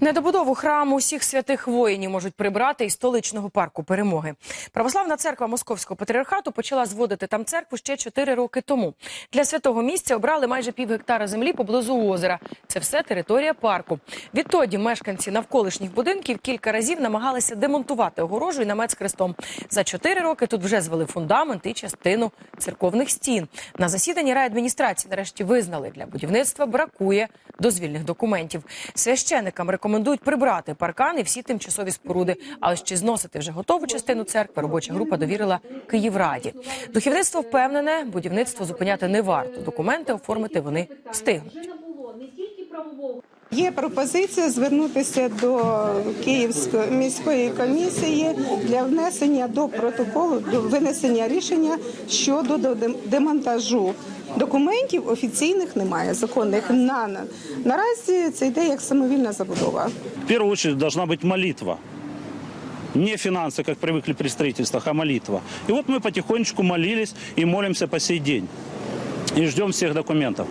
Недобудову храму усіх святих воїнів можуть прибрати із столичного парку перемоги. Православна церква Московського патріархату почала зводити там церкву ще 4 роки тому. Для святого місця обрали майже пів гектара землі поблизу озера. Це все територія парку. Відтоді мешканці навколишніх будинків кілька разів намагалися демонтувати огорожу і намет з хрестом. За 4 роки тут вже звели фундамент і частину церковних стін. На засіданні райадміністрації нарешті визнали, для будівництва бракує дозвільних документів. Священикам рекомендують прибрати паркан і всі тимчасові споруди. А ось чи зносити вже готову частину церкви робоча група довірила Київраді. Духовництво впевнене, будівництво зупиняти не варто. Документи оформити вони встигнуть. Є пропозиція звернутися до Київської міської комісії для внесення до протоколу до винесення рішення щодо дем- демонтажу. Документів офіційних немає, законних на наразі це йде як самовільна забудова. В первую очередь должна быть молитва. Не финансы, как привыкли при строительствах, а молитва. И вот мы потихонечку молились и молимся по сей день. И ждем всех документов.